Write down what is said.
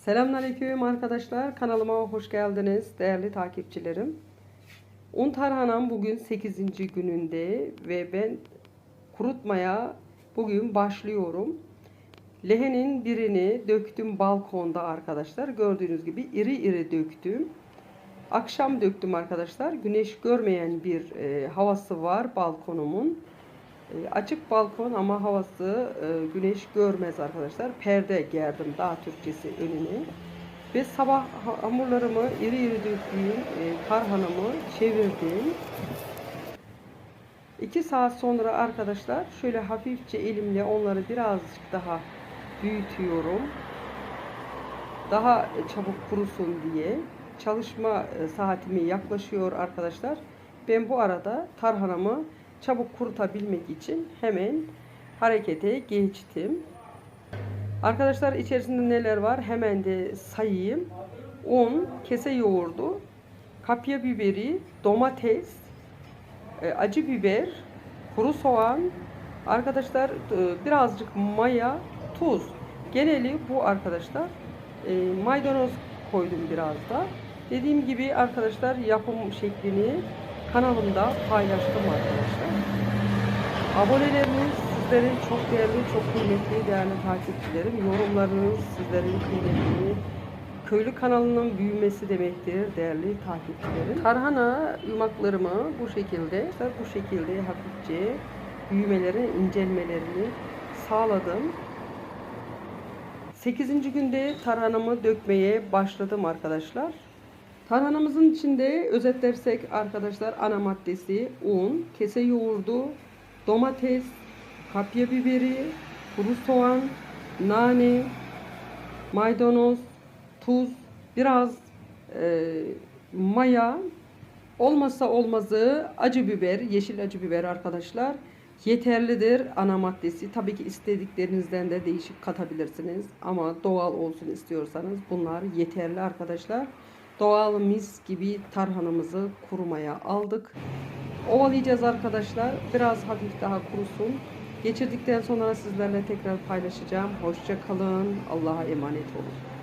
Selamünaleyküm arkadaşlar. Kanalıma hoş geldiniz değerli takipçilerim. Un tarhanam bugün 8. gününde ve ben kurutmaya bugün başlıyorum. Lehenin birini döktüm balkonda arkadaşlar. Gördüğünüz gibi iri iri döktüm. Akşam döktüm arkadaşlar. Güneş görmeyen bir e, havası var balkonumun. E, açık balkon ama havası e, güneş görmez arkadaşlar. Perde gerdim daha Türkçesi önüne. Ve sabah ha- hamurlarımı iri iri döktüğüm e, tarhanamı çevirdim. 2 saat sonra arkadaşlar şöyle hafifçe elimle onları birazcık daha büyütüyorum. Daha çabuk kurusun diye. Çalışma e, saatimi yaklaşıyor arkadaşlar. Ben bu arada tarhanamı çabuk kurutabilmek için hemen harekete geçtim. Arkadaşlar içerisinde neler var hemen de sayayım. Un, kese yoğurdu, kapya biberi, domates, e, acı biber, kuru soğan, arkadaşlar e, birazcık maya, tuz. Geneli bu arkadaşlar. E, maydanoz koydum biraz da. Dediğim gibi arkadaşlar yapım şeklini kanalımda paylaştım arkadaşlar. Aboneleriniz sizlerin çok değerli, çok kıymetli değerli takipçilerim. Yorumlarınız sizlerin kıymetini Köylü kanalının büyümesi demektir değerli takipçilerim. Tarhana yumaklarımı bu şekilde, bu şekilde hafifçe büyümelerini, incelmelerini sağladım. 8. günde tarhanamı dökmeye başladım arkadaşlar. Tarhanamızın içinde özetlersek arkadaşlar ana maddesi un, kese yoğurdu, domates, kapya biberi, kuru soğan, nane, maydanoz, tuz, biraz e, maya, olmazsa olmazı acı biber, yeşil acı biber arkadaşlar. Yeterlidir ana maddesi. Tabii ki istediklerinizden de değişik katabilirsiniz. Ama doğal olsun istiyorsanız bunlar yeterli arkadaşlar. Doğal mis gibi tarhanamızı kurumaya aldık. Ovalayacağız arkadaşlar. Biraz hafif daha kurusun. Geçirdikten sonra sizlerle tekrar paylaşacağım. Hoşça kalın. Allah'a emanet olun.